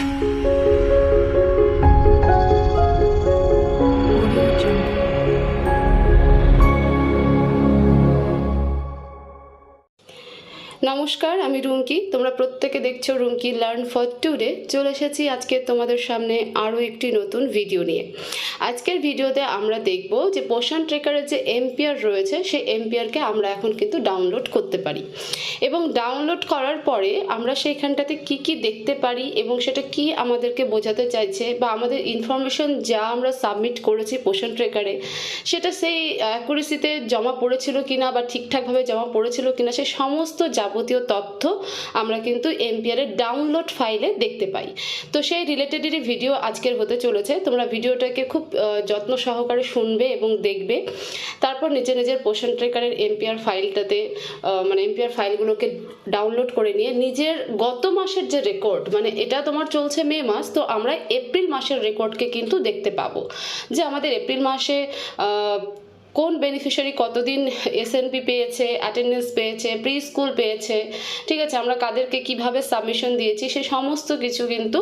Música নমস্কার, আমি রুমকি। তোমরা প্রত্যেকে দেখছ রুমকি লার্ন ফর টুডে চলে এসেছি আজকে তোমাদের সামনে আরও একটি নতুন ভিডিও নিয়ে। আজকের ভিডিওতে আমরা দেখব যে পোষণ ট্রেকারের যে এমপিআর রয়েছে, সেই এমপিআরকে আমরা এখন কিন্তু ডাউনলোড করতে পারি। এবং ডাউনলোড করার পরে আমরা সেইখানটাতে কি কি দেখতে পারি এবং সেটা কি আমাদেরকে বোঝাতে চাইছে বা আমাদের ইনফরমেশন যা আমরা সাবমিট করেছি পোষণ ট্রেকারে সেটা সেই অ্যাকুরেসিতে জমা পড়েছিল কিনা বা ঠিকঠাকভাবে জমা পড়েছিল কিনা, সে সমস্ত যাবতীয় তথ্য আমরা কিন্তু এমপিআর এর ডাউনলোড ফাইলে দেখতে পাই। তো সেই রিলেটেডেরই ভিডিও আজকের হতে চলেছে। তোমরা ভিডিওটাকে খুব যত্ন সহকারে শুনবে এবং দেখবে। তারপর নিজে নিজের পোষণ ট্রেকারের এমপিআর ফাইলটাতে মানে এমপিআর ফাইলগুলোকে ডাউনলোড করে নিয়ে নিজের গত মাসের যে রেকর্ড মানে এটা তোমার চলছে মে মাস, তো আমরা এপ্রিল মাসের রেকর্ডকে কিন্তু দেখতে পাবো। যে আমাদের এপ্রিল মাসে কোন বেনিফিশিয়ারি কতদিন এসএনপি পেয়েছে অ্যাটেন্ডেন্স পেয়েছে প্রি স্কুল পেয়েছে, ঠিক আছে, আমরা কাদেরকে কীভাবে সাবমিশন দিয়েছি, সে সমস্ত কিছু কিন্তু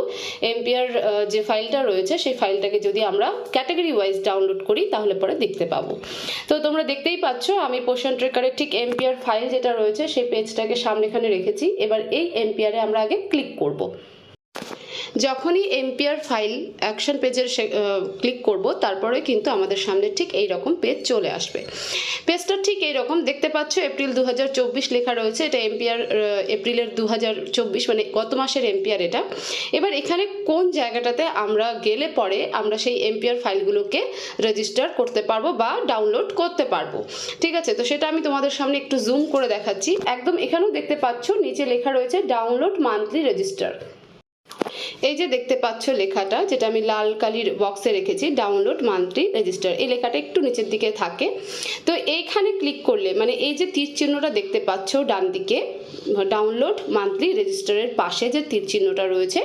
এমপিআর যে ফাইলটা রয়েছে, সেই ফাইলটাকে যদি আমরা ক্যাটাগরি ওয়াইজ ডাউনলোড করি, তাহলে পরে দেখতে পাবো। তো তোমরা দেখতেই পাচ্ছ, আমি পোষণ ট্রেকারের ঠিক এমপিআর ফাইল যেটা রয়েছে, সেই পেজটাকে সামনেখানে রেখেছি, এবার এই এমপিআরে আমরা আগে ক্লিক করব। যখনই এমপিআর ফাইল অ্যাকশন পেজের ক্লিক করব, তারপরে কিন্তু আমাদের সামনে ঠিক এই রকম পেজ চলে আসবে। পেজটা ঠিক এই রকম দেখতে পাচ্ছ এপ্রিল দু হাজার চব্বিশ লেখা রয়েছে, এটা এমপিআর এপ্রিলের দু হাজার চব্বিশ মানে গত মাসের এমপিআর এটা। এবার এখানে কোন জায়গাটাতে আমরা গেলে পরে আমরা সেই এমপিআর ফাইলগুলোকে রেজিস্টার করতে পারব বা ডাউনলোড করতে পারব। ঠিক আছে, তো সেটা আমি তোমাদের সামনে একটু জুম করে দেখাচ্ছি। একদম এখানেও দেখতে পাচ্ছ, নিচে লেখা রয়েছে ডাউনলোড মান্থলি রেজিস্টার এই যে দেখতে পাচ্ছ লেখাটা, যেটা আমি লাল কালির বক্সে রেখেছি ডাউনলোড মান্থলি রেজিস্টার এই লেখাটা একটু নিচের দিকে থাকে। তো এইখানে ক্লিক করলে মানে এই যে তীর চিহ্নটা দেখতে পাচ্ছ ডান দিকে ডাউনলোড মান্থলি রেজিস্টারের পাশে যে তীর চিহ্নটা রয়েছে,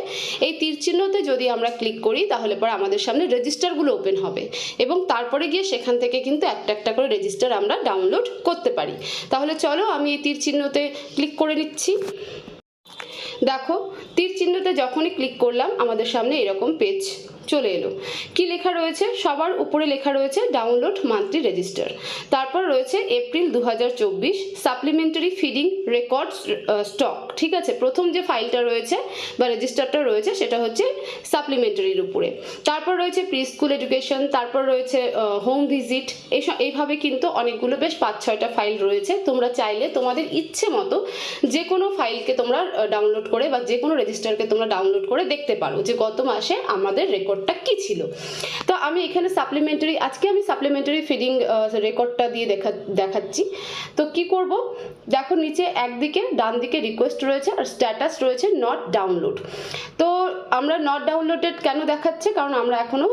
এই তীর চিহ্নতে যদি আমরা ক্লিক করি, তাহলে পরে আমাদের সামনে রেজিস্টারগুলো ওপেন হবে। এবং তারপরে গিয়ে সেখান থেকে কিন্তু একটা একটা করে রেজিস্টার আমরা ডাউনলোড করতে পারি। তাহলে চলো আমি এই তীর চিহ্নতে ক্লিক করে নিচ্ছি। দেখো তীর চিহ্নতে যখনই ক্লিক করলাম আমাদের সামনে এরকম পেজ চলে এলো। কি লেখা রয়েছে? সবার উপরে লেখা রয়েছে ডাউনলোড মান্থলি রেজিস্টার তারপর রয়েছে এপ্রিল দু হাজার চব্বিশ সাপ্লিমেন্টারি ফিডিং রেকর্ড স্টক ঠিক আছে? প্রথম যে ফাইলটা রয়েছে বা রেজিস্টারটা রয়েছে সেটা হচ্ছে সাপ্লিমেন্টারির উপরে। তারপর রয়েছে প্রি স্কুল এডুকেশন তারপর রয়েছে হোম ভিজিট এইসব এইভাবে কিন্তু অনেকগুলো বেশ পাঁচ, ছয়টা ফাইল রয়েছে। তোমরা চাইলে তোমাদের ইচ্ছে মতো যে কোনো ফাইলকে তোমরা ডাউনলোড করে বা যে কোনো রেজিস্টারকে তোমরা ডাউনলোড করে দেখতে পারো যে গত মাসে আমাদের রেকর্ডটা কি ছিল? তো আমি এখানে সাপ্লিমেন্টারি আজকে আমি সাপ্লিমেন্টারি ফিডিং রেকর্ডটা দিয়ে দেখা, দেখাচ্ছি। তো কি করব? দেখো নিচে একদিকে ডান দিকে রিকোয়েস্ট রয়েছে আর স্ট্যাটাস রয়েছে নট ডাউনলোড তো আমরা নট ডাউনলোডেড কেন দেখাচ্ছে? কারণ আমরা এখনও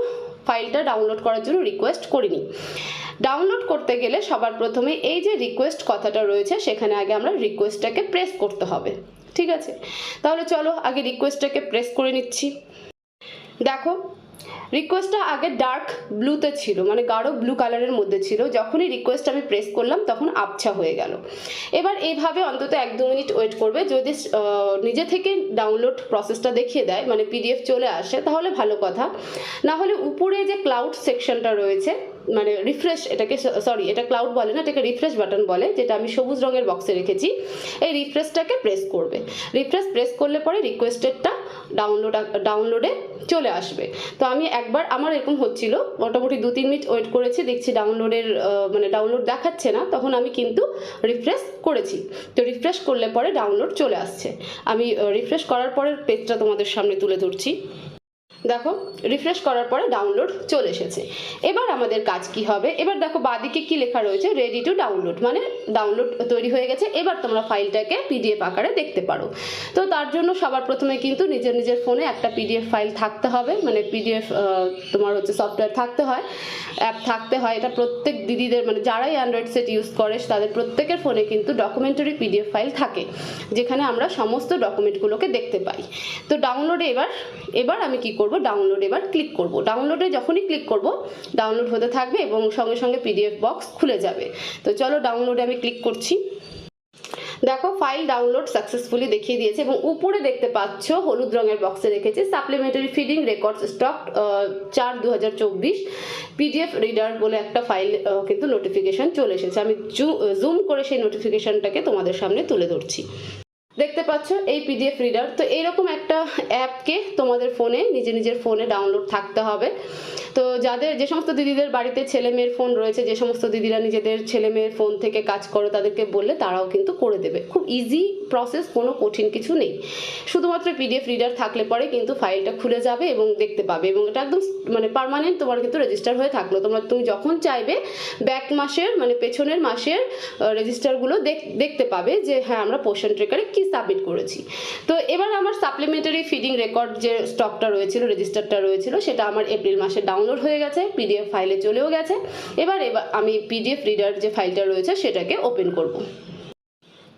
ফাইলটা ডাউনলোড করার জন্য রিকোয়েস্ট করিনি। ডাউনলোড করতে গেলে সবার প্রথমে এই যে রিকোয়েস্ট কথাটা রয়েছে, সেখানে আগে আমরা রিকোয়েস্টটাকে প্রেস করতে হবে। ঠিক আছে? তাহলে চলো, আগে রিকোয়েস্টটাকে প্রেস করে নিচ্ছি। দেখো রিকোয়েস্টটা আগে ডার্ক ব্লুতে ছিল মানে গাঢ় ব্লু কালারের মধ্যে ছিল। যখনই রিকোয়েস্ট আমি প্রেস করলাম, তখন আবছা হয়ে গেল। এবার এইভাবে অন্তত এক দু মিনিট ওয়েট করবে। যদি নিজে থেকে ডাউনলোড প্রসেসটা দেখিয়ে দেয় মানে পিডিএফ চলে আসে, তাহলে ভালো কথা। না হলে উপরে যে ক্লাউড সেকশনটা রয়েছে মানে রিফ্রেশ এটাকে সরি এটা ক্লাউড বলে না, এটাকে রিফ্রেশ বাটন বলে, যেটা আমি সবুজ রঙের বক্সে রেখেছি। এই রিফ্রেশটাকে প্রেস করবে। রিফ্রেশ প্রেস করলে পরে রিকোয়েস্টেডটা ডাউনলোড ডাউনলোডে চলে আসবে। তো আমি একবার, আমার এরকম হচ্ছিল, মোটামুটি দু তিন মিনিট ওয়েট করেছি, দেখছি ডাউনলোডের মানে ডাউনলোড দেখাচ্ছে না, তখন আমি কিন্তু রিফ্রেশ করেছি। তো রিফ্রেশ করলে পরে ডাউনলোড চলে আসছে। আমি রিফ্রেশ করার পরের পেজটা তোমাদের সামনে তুলে ধরছি। দেখো রিফ্রেশ করার পরে ডাউনলোড চলে এসেছে। এবার আমাদের কাজ কি হবে? এবার দেখো, বাদিকে কি লেখা রয়েছে? রেডি টু ডাউনলোড মানে ডাউনলোড তৈরি হয়ে গেছে। এবার তোমরা ফাইলটাকে পিডিএফ আকারে দেখতে পারো। তো তার জন্য সবার প্রথমে কিন্তু নিজের নিজের ফোনে একটা পিডিএফ ফাইল থাকতে হবে। মানে পিডিএফ তোমার হচ্ছে সফটওয়্যার থাকতে হয় অ্যাপ থাকতে হয়। এটা প্রত্যেক দিদিদের মানে যারাই অ্যান্ড্রয়েড সেট ইউজ করে, তাদের প্রত্যেকের ফোনে কিন্তু ডকুমেন্টারি পিডিএফ ফাইল থাকে, যেখানে আমরা সমস্ত ডকুমেন্টগুলোকে দেখতে পাই। তো ডাউনলোডে এবার এবার আমি কি করব? ডাউনলোড এবার ক্লিক করব। ডাউনলোডে যখনই ক্লিক করব ডাউনলোড হতে থাকবে এবং সঙ্গে সঙ্গে পিডিএফ বক্স খুলে যাবে। তো চলো ডাউনলোডে আমি ক্লিক করছি। দেখো ফাইল ডাউনলোড সাকসেসফুলি দেখিয়ে দিয়েছে এবং উপরে দেখতে পাচ্ছ হলুদ রঙের বক্সে রেখেছে সাপ্লিমেন্টারি ফিডিং রেকর্ড স্টক চার দু পিডিএফ রিডার বলে একটা ফাইল কিন্তু নোটিফিকেশন চলে এসেছে। আমি জুম করে সেই নোটিফিকেশনটাকে তোমাদের সামনে তুলে ধরছি। দেখতে পাচ্ছ, এই পিডিএফ রিডার তো এইরকম একটা অ্যাপকে তোমাদের ফোনে, নিজে নিজের ফোনে ডাউনলোড থাকতে হবে। তো যাদের যে সমস্ত দিদিদের বাড়িতে ছেলে মেয়ের ফোন রয়েছে, যে সমস্ত দিদিরা নিজেদের ছেলে মেয়ের ফোন থেকে কাজ করো, তাদেরকে বললে তারাও কিন্তু করে দেবে। খুব ইজি প্রসেস কোনো কঠিন কিছু নেই। শুধুমাত্র পিডিএফ রিডার থাকলে পরে কিন্তু ফাইলটা খুলে যাবে এবং দেখতে পাবে এবং এটা একদম মানে পার্মানেন্ট তোমার কিন্তু রেজিস্টার হয়ে থাকল। তোমরা, তুমি যখন চাইবে ব্যাক মাসের মানে পেছনের মাসের রেজিস্টারগুলো দেখতে পাবে যে হ্যাঁ আমরা পোষণ ট্রেকারে কি সাবমিট করেছি। তো এবার আমার সাপ্লিমেন্টারি ফিডিং রেকর্ড যে স্টকটা রয়েছিল রেজিস্টারটা রয়েছিল, সেটা আমার এপ্রিল মাসে ডাউনলোড হয়ে গেছে পিডিএফ ফাইলে চলেও গেছে। এবার এবার আমি পিডিএফ রিডার যে ফাইলটা রয়েছে, সেটাকে ওপেন করব।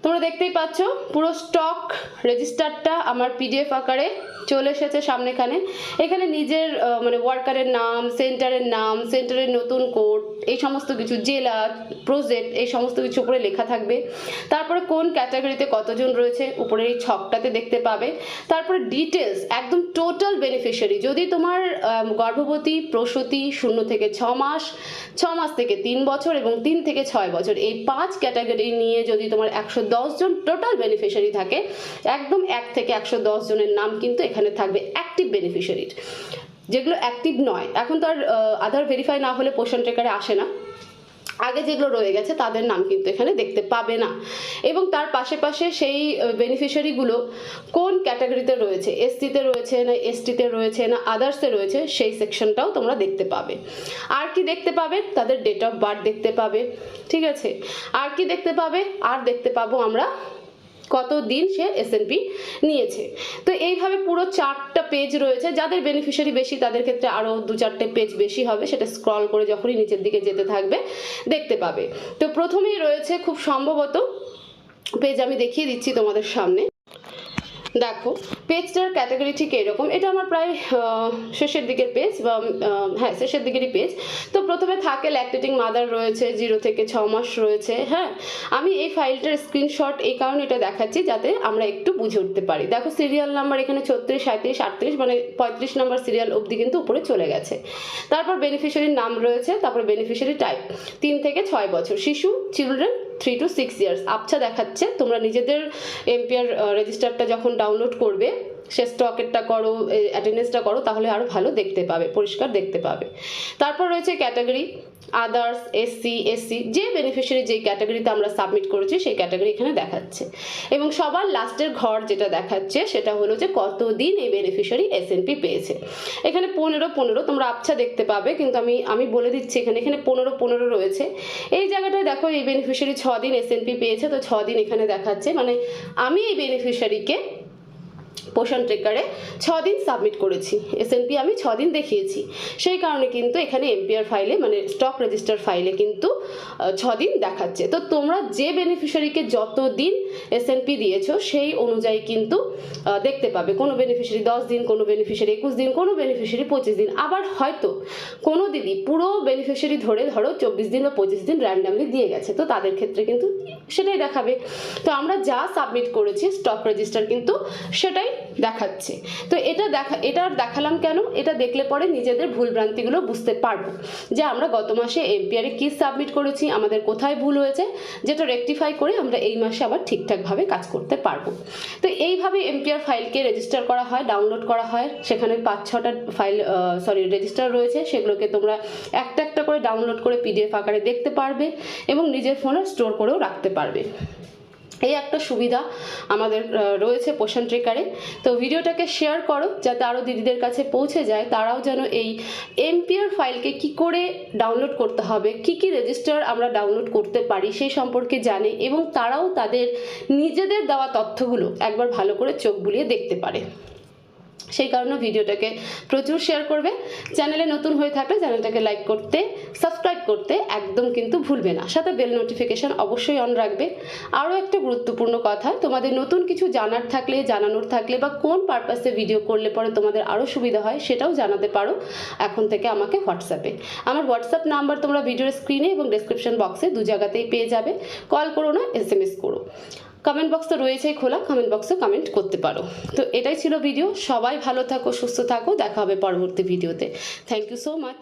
তোমরা দেখতেই পাচ্ছ, পুরো স্টক রেজিস্টারটা আমার পিডিএফ আকারে চলে এসেছে সামনেখানে। এখানে নিজের মানে ওয়ার্কারের নাম সেন্টারের নাম সেন্টারের নতুন কোড এই সমস্ত কিছু, জেলা প্রজেক্ট এই সমস্ত কিছু উপরে লেখা থাকবে। তারপরে কোন ক্যাটাগরিতে কতজন রয়েছে উপরে এই ছকটাতে দেখতে পাবে। তারপরে ডিটেলস একদম টোটাল বেনিফিশিয়ারি যদি তোমার গর্ভবতী, প্রসূতি, শূন্য থেকে ছ মাস ছ মাস থেকে তিন বছর এবং তিন থেকে ছয় বছর, এই পাঁচ ক্যাটাগরি নিয়ে যদি তোমার একশো জন টোটাল বেনিফিশিয়ারি থাকে। একদম এক থেকে একশো জনের নাম কিন্তু এখানে থাকবে অ্যাক্টিভ বেনিফিশিয়ারির যেগুলো অ্যাক্টিভ নয়। এখন তো আর আধার ভেরিফাই না হলে পোষণ ট্রেকারে আসে না। আগে যেগুলো রয়ে গেছে তাদের নাম কিন্তু এখানে দেখতে পাবে না। এবং তার পাশে পাশে সেই বেনিফিশিয়ারিগুলো কোন ক্যাটাগরিতে রয়েছে? এসটিতে রয়েছে না এসটিতে রয়েছে না আদার্সে রয়েছে, সেই সেকশনটাও তোমরা দেখতে পাবে। আর কি দেখতে পাবে? তাদের ডেট অফ বার্থ দেখতে পাবে। ঠিক আছে? আর কি দেখতে পাবে? আর দেখতে পাবো আমরা কত দিন সে এসএনপি নিয়েছে। তো এইভাবে পুরো চারটা পেজ রয়েছে, যাদের বেনিফিশিয়ারি বেশি তাদের ক্ষেত্রে আরও দু চারটে পেজ বেশি হবে, সেটা স্ক্রল করে যখনই নিচের দিকে যেতে থাকবে, দেখতে পাবে। তো প্রথমেই রয়েছে খুব সম্ভবত পেজ আমি দেখিয়ে দিচ্ছি তোমাদের সামনে। দেখো পেজটার ক্যাটাগরি ঠিক এরকম। এটা আমার প্রায় শেষের দিকের পেজ বা হ্যাঁ শেষের দিকেরই পেজ তো প্রথমে থাকে ল্যাকটেটিং মাদার রয়েছে জিরো থেকে ছ মাস রয়েছে হ্যাঁ? আমি এই ফাইলটার স্ক্রিনশট এই কারণে এটা দেখাচ্ছি, যাতে আমরা একটু বুঝে উঠতে পারি। দেখো সিরিয়াল নাম্বার এখানে ছত্রিশ সাঁত্রিশ আটত্রিশ মানে পঁয়ত্রিশ নাম্বার সিরিয়াল অবধি কিন্তু উপরে চলে গেছে। তারপর বেনিফিশিয়ারির নাম রয়েছে, তারপর বেনিফিশিয়ারি টাইপ তিন থেকে ছয় বছর। শিশু children three to six years আবছা দেখাচ্ছে তোমরা নিজেদের এমপিআর রেজিস্টারটা যখন ডাউনলোড করবে সে স্টকেরটা করো অ্যাটেন্ডেন্সটা করো, তাহলে আরও ভালো দেখতে পাবে, পরিষ্কার দেখতে পাবে। তারপর রয়েছে ক্যাটাগরি আদার্স এসসি এসসি যে বেনিফিশিয়ারি যেই ক্যাটাগরিতে আমরা সাবমিট করেছি, সেই ক্যাটাগরি এখানে দেখাচ্ছে। এবং সবার লাস্টের ঘর যেটা দেখাচ্ছে, সেটা হলো যে কতদিন এই বেনিফিশিয়ারি এসএনপি পেয়েছে। এখানে পনেরো পনেরো, তোমরা আবছা দেখতে পাবে, কিন্তু আমি আমি বলে দিচ্ছি এখানে এখানে পনেরো পনেরো রয়েছে। এই জায়গাটায় দেখো, এই বেনিফিশিয়ারি ছ দিন এসএনপি পেয়েছে, তো ছ দিন এখানে দেখাচ্ছে। মানে আমি এই বেনিফিশিয়ারিকে পোষণ ট্রেকারে দিন সাবমিট করেছি। এসএনপি আমি দিন দেখিয়েছি। সেই কারণে কিন্তু এখানে এমপিআর ফাইলে মানে স্টক রেজিস্টার ফাইলে কিন্তু দিন দেখাচ্ছে। তো তোমরা যে বেনিফিশিয়ারিকে যত দিন এসএনপি দিয়েছ, সেই অনুযায়ী কিন্তু দেখতে পাবে। কোনো বেনিফিশিয়ারি দশ দিন, কোনো বেনিফিশিয়ারি একুশ দিন, কোনো বেনিফিশিয়ারি পঁচিশ দিন। আবার হয়তো কোনো দিদি পুরো বেনিফিশিয়ারি ধরে ধরো চব্বিশ দিন বা পঁচিশ দিন র্যান্ডামলি দিয়ে গেছে। তো তাদের ক্ষেত্রে কিন্তু সেটাই দেখাবে। তো আমরা যা সাবমিট করেছি স্টক রেজিস্টার কিন্তু সেটাই দেখাচ্ছে। তো এটা দেখা, এটা দেখালাম কেন? এটা দেখলে পরে নিজেদের ভুলভ্রান্তিগুলো বুঝতে পারব। যে আমরা গত মাসে এমপিআরে কি সাবমিট করেছি, আমাদের কোথায় ভুল হয়েছে, যেটা রেকটিফাই করে আমরা এই মাসে আবার ঠিকঠাকভাবে কাজ করতে পারব। তো এইভাবে এমপিআর ফাইলকে রেজিস্টার করা হয় ডাউনলোড করা হয়। সেখানে পাঁচ, ছটা ফাইল সরি রেজিস্টার রয়েছে। সেগুলোকে তোমরা একটা একটা করে ডাউনলোড করে পিডিএফ আকারে দেখতে পারবে এবং নিজের ফোনে স্টোর করেও রাখতে পারবে। এই একটা সুবিধা আমাদের রয়েছে পোষণ ট্রেকারে। তো ভিডিওটাকে শেয়ার করো যাতে আরও দিদিদের কাছে পৌঁছে যায়। তারাও যেন এই এমপিআর ফাইলকে কি করে ডাউনলোড করতে হবে, কি কি রেজিস্টার আমরা ডাউনলোড করতে পারি সেই সম্পর্কে জানে এবং তারাও তাদের নিজেদের দেওয়া তথ্যগুলো একবার ভালো করে চোখ বুলিয়ে দেখতে পারে। সেই কারণে ভিডিওটাকে প্রচুর শেয়ার করবে। চ্যানেলে নতুন হয়ে থাকলে চ্যানেলটাকে লাইক করতে সাবস্ক্রাইব করতে একদম কিন্তু ভুলবে না। সাথে বেল নোটিফিকেশন অবশ্যই অন রাখবে। আরও একটা গুরুত্বপূর্ণ কথা, তোমাদের নতুন কিছু জানার থাকলে, জানানোর থাকলে বা কোন পারপাসে ভিডিও করলে পরে তোমাদের আরও সুবিধা হয় সেটাও জানাতে পারো এখন থেকে আমাকে হোয়াটসঅ্যাপে আমার হোয়াটসঅ্যাপ নাম্বার তোমরা ভিডিওর স্ক্রিনে এবং ডেসক্রিপশন বক্সে দু জায়গাতেই পেয়ে যাবে। কল করো না এস এম এস করো। কমেন্ট বক্স তো রয়েছেই খোলা কমেন্ট বক্সে কমেন্ট করতে পারো। তো এটাই ছিল ভিডিও সবাই ভালো থাকো, সুস্থ থাকো, দেখা হবে পরবর্তী ভিডিওতে থ্যাংক ইউ সো মাচ